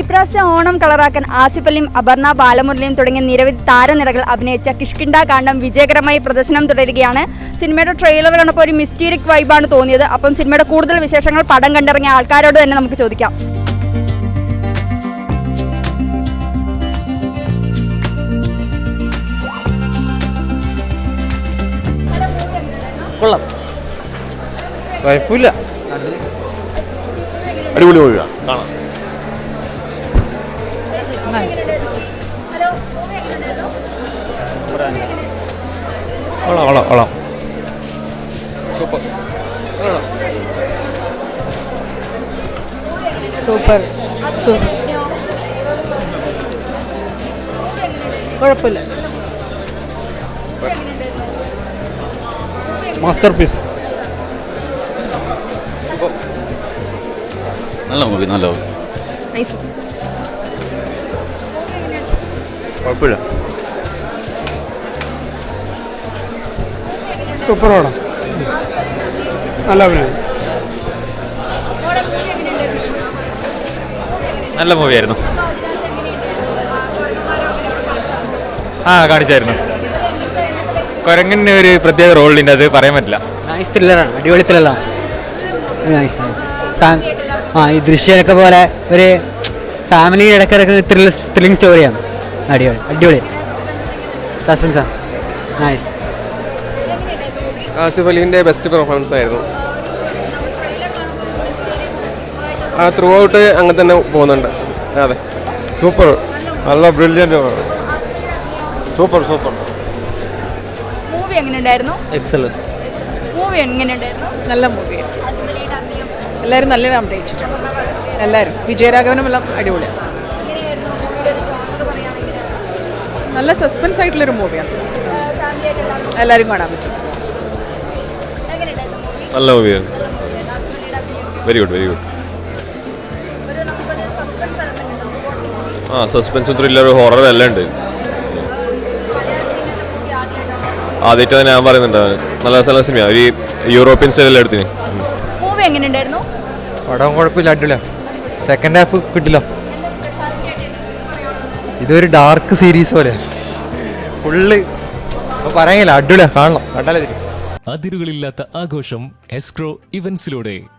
ഇപ്രാവശ്യം ഓണം കളറാക്കാൻ ആസിഫ് അലിയും അപർണ ബാലമുരളിയും തുടങ്ങിയ നിരവധി താരനിരകൾ അഭിനയിച്ച കിഷ്കിണ്ട കാണ്ഡം വിജയകരമായി പ്രദർശനം തുടരുകയാണ്. സിനിമയുടെ ട്രെയിലർ കണ്ടപ്പോൾ ഒരു മിസ്റ്റീരിക് വൈബാണ് തോന്നിയത്. അപ്പം സിനിമയുടെ കൂടുതൽ വിശേഷങ്ങൾ പടം കണ്ടിറങ്ങിയ ആൾക്കാരോട് തന്നെ നമുക്ക് ചോദിക്കാം. കൊള്ളാം. കുഴപ്പമില്ല. അടിപൊളി മൂവിയാണ് കാണാം. കൊള്ളാം കൊള്ളാം കൊള്ളാം. സൂപ്പർ. സൂപ്പർ കുഴപ്പമില്ല. മാസ്റ്റർ പീസ് നല്ല മൂവി നല്ല മൂവി. കുഴപ്പമില്ല. സൂപ്പർ പടം നല്ല അഭിനയം. നല്ല മൂവിയായിരുന്നു. ആ കാണിച്ചായിരുന്നു. കുരങ്ങന് ഒരു പ്രത്യേക റോളിന്റെ അത് പറയാൻ പറ്റില്ല. നൈസ് ത്രില്ലറാണ് അടിപൊളി ത്രില്ലറാണ് നൈസ് ആ ഈ ദൃശ്യമൊക്കെ പോലെ ഒരു ഫാമിലി ഇടയ്ക്കിടയ്ക്ക് ത്രില്ല ത്രില്ലിംഗ് സ്റ്റോറിയാണ് അടിപൊളി അടിപൊളി. സസ്പെൻസാ നൈസ് ആസിഫ് അലീന്റെ ബെസ്റ്റ് പെർഫോമൻസ് ആയിരുന്നു. ആ ത്രൂ ഔട്ട് അങ്ങനെ തന്നെ പോകുന്നുണ്ട്. അതെ. സൂപ്പർ നല്ല ബ്രില്യന്റ് സൂപ്പർ സൂപ്പർ മൂവി എങ്ങനെയുണ്ടായിരുന്നു? എക്സലന്റ് മൂവി എങ്ങനെയുണ്ടായിരുന്നു? നല്ല മൂവി എല്ലാവരും നല്ലൊരു അഭിനയിച്ചിട്ടുണ്ട്. എല്ലാവരും വിജയരാഘവനും എല്ലാം അടിപൊളിയാണ്. നല്ല സസ്പെൻസ് ആയിട്ടുള്ളൊരു മൂവിയാണ് എല്ലാവരും കാണാൻ പറ്റും. നല്ല മൂവിയാണ് വെരി ഗുഡ് വെരി ഗുഡ് ആ സസ്പെൻസും ത്രില്ലർ ഹൊറർ എല്ലാം ഉണ്ട്. ആദ്യമായിട്ട് ഞാൻ പറയുന്നുണ്ട് നല്ല നല്ല സിനിമയാണ് ഒരു യൂറോപ്യൻ സ്റ്റൈലെല്ലാം എടുത്തിന്? മൂവി എങ്ങനെയുണ്ടായിരുന്നു? പടം കുഴപ്പമില്ല അടിപൊളിയാ. സെക്കൻഡ് ഹാഫ് കിട്ടില്ല. ഇതൊരു ഡാർക്ക് സീരീസ് പോലെ. ഫുള്ള്. പറയില്ല അടിപൊളിയാ കാണണം. കണ്ടാലേ അതിരുകളില്ലാത്ത ആഘോഷം എസ്ക്രോ ഇവന്റ്സിലൂടെ.